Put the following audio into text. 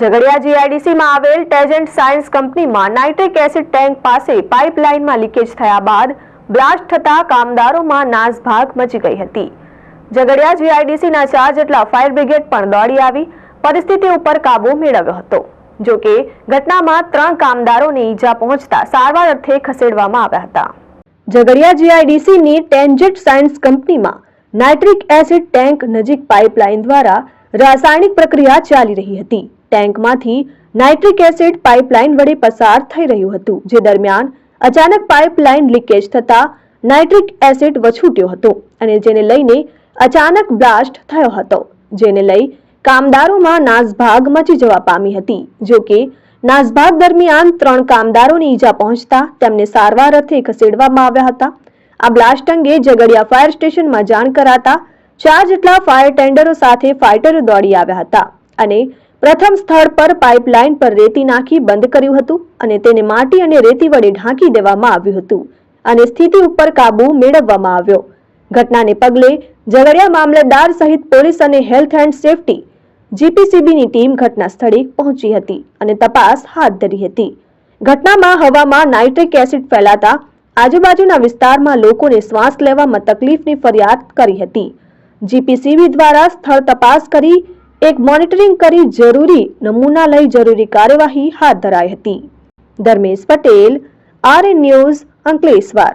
ઝઘડિયા જીઆઈડીસીમાં આવેલ ટેજન્ટ સાયન્સ કંપનીમાં નાઇટ્રિક એસિડ ટેન્ક પાસે પાઇપલાઇનમાં લીકેજ થયા બાદ બ્લાસ્ટ થતા કામદારોમાં નાસભાગ મચી ગઈ હતી. ઝઘડિયા જીઆઈડીસીના ચાર જેટલા ફાયર બ્રિગેડ પણ દોડી આવી, પરિસ્થિતિ ઉપર કાબુ મેળવ્યો હતો. જો કે, ઘટનામાં ત્રણ કામદારોને ઈજા પહોંચતા સારવાર અર્થે ખસેડવામાં આવ્યા હતા. ઝઘડિયા જીઆઈડીસીની ટેન્જેટ સાયન્સ કંપનીમાં નાઇટ્રિક એસિડ ટેન્ક નજીક પાઇપલાઇન દ્વારા રાસાયણિક પ્રક્રિયા ચાલી રહી હતી. ટેન્કમાંથી નાઇટ્રિક એસિડ પાઇપલાઇન વડે પસાર થઈ રહ્યું હતું, જે દરમિયાન અચાનક પાઇપલાઇન લીકેજ થતા નાઇટ્રિક એસિડ વછૂટ્યો હતો અને જેને લઈને અચાનક બ્લાસ્ટ થયો હતો, જેને લઈ કામદારોમાં નાસભાગ મચી જવા પામી હતી, જો કે નાસભાગ દરમિયાન ત્રણ કામદારોને ઈજા પહોંચતા તેમને સારવાર અર્થે ખસેડવામાં આવ્યા હતા. આ બ્લાસ્ટ અંગે ઝઘડિયા ફાયર સ્ટેશનમાં જાણ કરાતા ચાર જેટલા ફાયર ટેન્ડરો સાથે ફાઇટરો દોડી આવ્યા હતા અને પ્રથમ સ્થળ પર પાઇપલાઇન પર રેતી નાખી બંધ કર્યું હતું અને તેને માટી અને રેતી વડે ઢાંકી દેવામાં આવ્યું હતું અને સ્થિતિ ઉપર કાબુ મેળવવામાં આવ્યો. ઘટનાને પગલે ઝઘડિયા મામલતદાર સહિત પોલીસ અને હેલ્થ એન્ડ સેફટી જીપીસીબીની ટીમ ઘટના સ્થળે પહોંચી હતી અને તપાસ હાથ ધરી હતી. ઘટનામાં હવામાં નાઇટ્રિક એસિડ ફેલાતા આજુબાજુના વિસ્તારમાં લોકોને શ્વાસ લેવામાં તકલીફની ફરિયાદ કરી હતી. જીપીસીબી દ્વારા સ્થળ તપાસ કરી એક મોનિટરિંગ કરી જરૂરી નમૂના લઈ જરૂરી કાર્યવાહી હાથ ધરાઈ હતી. Dharmesh Patel R news Ankleshwar.